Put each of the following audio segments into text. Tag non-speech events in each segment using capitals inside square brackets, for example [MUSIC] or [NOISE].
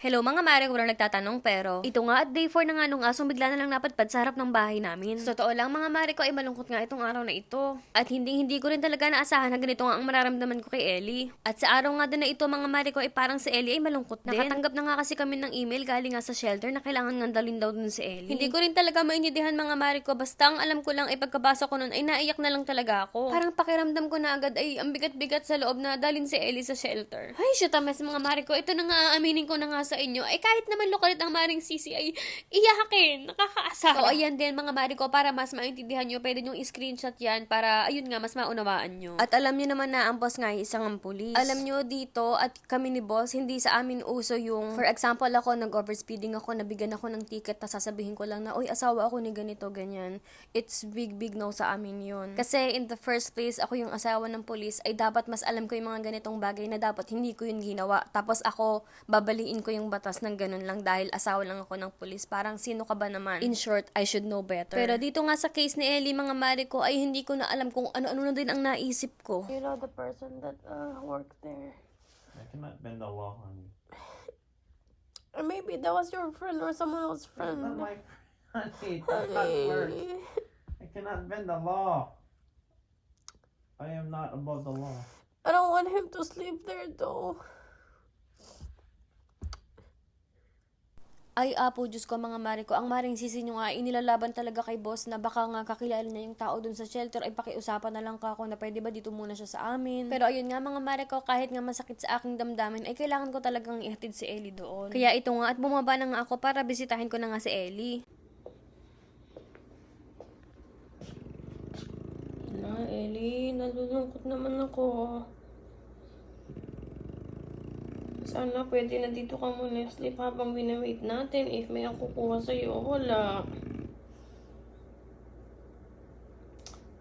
Hello mga mare, walang nagtatanong pero ito nga at day 4 na nga nung asong bigla na lang napadpad sa harap ng bahay namin. Sa totoo lang mga mare ko ay malungkot nga itong araw na ito. At hindi hindi ko rin talaga naasahan na ganito nga ang mararamdaman ko kay Ellie. At sa araw nga din na ito mga mare ko ay parang si Ellie ay malungkot din. Nakatanggap na nga kasi kami ng email galing nga sa shelter na kailangan nga dalhin daw dun si Ellie. Hindi ko rin talaga maintindihan mga mare ko basta ang alam ko lang ay pagkabasa ko nun ay naiyak na lang talaga ako. Parang pakiramdam ko na agad ay ang bigat-bigat sa loob na dalhin si Ellie sa shelter. Ay, shoot ames mga mare ko. Ito na nga aaminin ko na nga sa inyo. Ay kahit naman lokalit ang maring sisi ay iyakin. Nakakaasar. So ayan din mga mare ko para mas maintindihan nyo. Pwede nyo i-screenshot yan para ayun nga mas maunawaan nyo. At alam nyo naman na ang boss nga ay isang ang pulis. Alam nyo dito at kami ni boss hindi sa amin uso yung for example ako nag-overspeeding ako nabigyan ako ng ticket tapos sasabihin ko lang na oy asawa ako ni ganito ganyan. It's big big no sa amin yun. Kasi in the first place ako yung asawa ng pulis ay dapat mas alam ko yung mga ganitong bagay na dapat hindi ko yun ginawa. Tapos ako babaliin ko yung batas ng ganun lang dahil asawa lang ako ng pulis. Parang sino ka ba naman? In short, I should know better. Pero dito nga sa case ni Ellie, mga mare ko, ay hindi ko na alam kung ano-ano na din ang naisip ko. You know the person that uh, worked there. I cannot bend the law, honey. Or maybe that was your friend or someone else's Not friend. my honey. [LAUGHS] That's not worse. Honey. I cannot bend the law. I am not above the law. I don't want him to sleep there though. Ay, apo, Diyos ko, mga mare ko. Ang maring sisi nyo nga, inilalaban talaga kay boss na baka nga kakilala niya yung tao dun sa shelter, ay pakiusapan na lang ka ako na pwede ba dito muna siya sa amin. Pero ayun nga, mga mare ko, kahit nga masakit sa aking damdamin, ay kailangan ko talagang ihatid si Ellie doon. Kaya ito nga, at bumaba na nga ako para bisitahin ko na nga si Ellie. Na, Ellie, nalulungkot naman ako. Sana pwede na dito ka muna sleep habang binawait natin. If may ako kuha sa'yo, wala.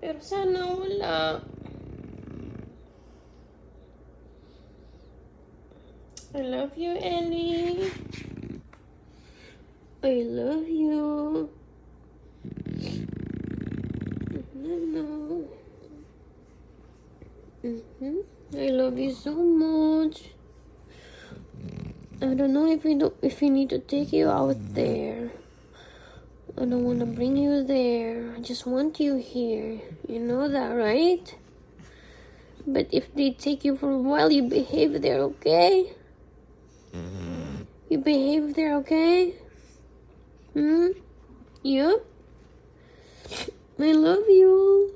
Pero sana wala. I love you, Ellie. I love you. No, no. Mm-hmm. I love you so much. I don't know if we do if we need to take you out there. I don't want to bring you there. I just want you here. You know that, right? But if they take you for a while, you behave there, okay? You behave there, okay? Hmm? Yep. I love you.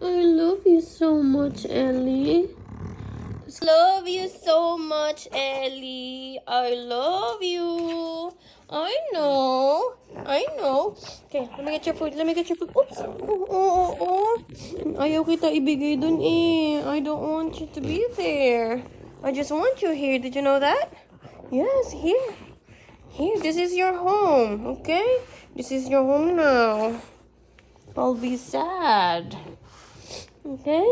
I love you so much, Ellie. Love you so much, Ellie. I love you. I know. I know. Okay, let me get your food. Let me get your food. Oops. Oh, oh, oh, oh. Ayaw kita ibigay dun eh. I don't want you to be there. I just want you here. Did you know that? Yes, here. Here, this is your home, okay? This is your home now. I'll be sad. Okay?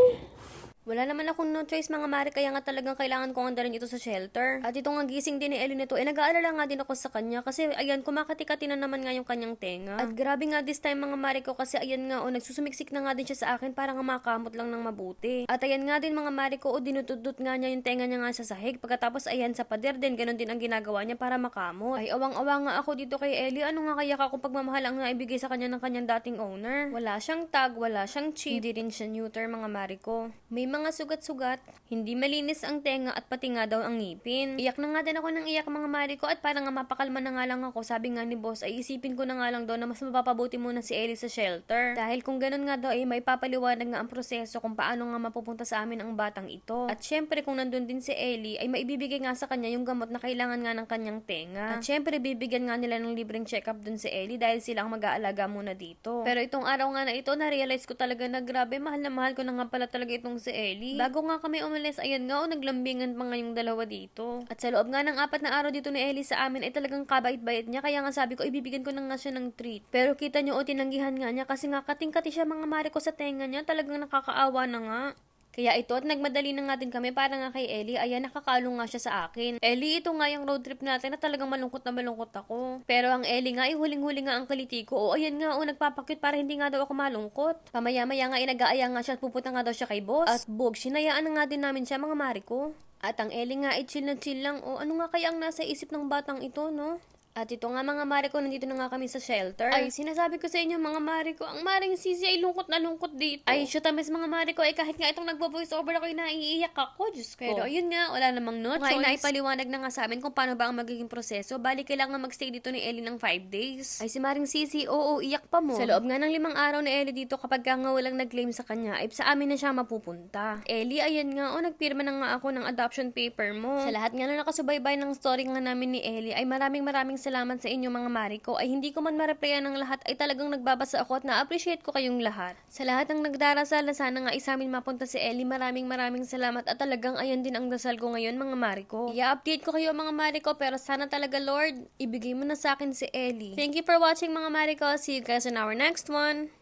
Wala naman akong no choice mga mare kaya nga talagang kailangan kong andarin ito sa shelter. At ito nga gising din ni Ellie nito, eh nag-aalala nga din ako sa kanya kasi ayan kumakati-kati na naman nga yung kanyang tenga. At grabe nga this time mga mare ko kasi ayan nga o nagsusumiksik na nga din siya sa akin para nga makamot lang ng mabuti. At ayan nga din mga mare ko o dinutudot nga niya yung tenga niya nga sa sahig pagkatapos ayan sa pader din ganun din ang ginagawa niya para makamot. Ay awang-awa nga ako dito kay Ellie ano nga kaya ka kung pagmamahal ang naibigay sa kanya ng kanyang dating owner. Wala siyang tag, wala siyang chip, hindi rin siya neuter mga mare ko. May mga sugat-sugat, hindi malinis ang tenga at pati nga daw ang ngipin. Iyak na nga din ako ng iyak mga mare ko at parang nga mapakalma na nga lang ako. Sabi nga ni boss ay isipin ko na nga lang daw na mas mapapabuti muna si Ellie sa shelter. Dahil kung ganun nga daw ay may papaliwanag nga ang proseso kung paano nga mapupunta sa amin ang batang ito. At syempre kung nandun din si Ellie ay maibibigay nga sa kanya yung gamot na kailangan nga ng kanyang tenga. At syempre bibigyan nga nila ng libreng check-up dun si Ellie dahil sila ang mag-aalaga muna dito. Pero itong araw nga na ito na-realize ko talaga na grabe mahal na mahal ko na nga pala talaga itong si. Bago nga kami umalis, ayan nga, o naglambingan pa nga yung dalawa dito. At sa loob nga ng apat na araw dito ni Ellie sa amin, ay talagang kabait-bait niya. Kaya nga sabi ko, ibibigyan ko na nga siya ng treat. Pero kita niyo, o tinanggihan nga niya kasi nga kating-kati siya mga mare ko sa tenga niya. Talagang nakakaawa na nga. Kaya ito at nagmadali na nga din kami para nga kay Ellie, ayan nakakalong nga siya sa akin. Ellie, ito nga yung road trip natin na talagang malungkot na malungkot ako. Pero ang Ellie nga, ay huling-huli nga ang kaliti ko. O ayan nga, o nagpapakit para hindi nga daw ako malungkot. Pamaya-maya nga, inag-aaya nga siya at pupunta nga daw siya kay boss. At bog, sinayaan na nga din namin siya mga mari ko. At ang Ellie nga ay chill na chill lang. O ano nga kaya ang nasa isip ng batang ito, no? At ito nga mga mare ko, nandito na nga kami sa shelter. Ay, sinasabi ko sa inyo mga mare ko, ang maring sisi ay lungkot na lungkot dito. Ay, shoot amis mga mare ko, ay kahit nga itong nagpo-voice over ako, ay naiiyak ako, Diyos ko. Pero ayun nga, wala namang no choice. ay naipaliwanag na nga sa amin kung paano ba ang magiging proseso. Bali, kailangan magstay dito ni Ellie ng 5 days. Ay, si Maring Sisi, oo, iyak pa mo. Sa loob nga ng limang araw ni Ellie dito, kapag ka nga walang nag-claim sa kanya, ay sa amin na siya mapupunta. Ellie, ayan nga, oh, nagpirma na nga ako ng adoption paper mo. Sa lahat nga na nakasubaybay ng story nga namin ni Ellie, ay maraming maraming salamat sa inyo mga mari ko. Ay hindi ko man ma-replyan lahat, ay talagang nagbabasa ako at na-appreciate ko kayong lahat. Sa lahat ng nagdarasal na sana nga isamin mapunta si Ellie, maraming maraming salamat at talagang ayan din ang dasal ko ngayon mga mari ko. I-update ko kayo mga mari ko, pero sana talaga Lord, ibigay mo na sa akin si Ellie. Thank you for watching mga mari ko. See you guys in our next one.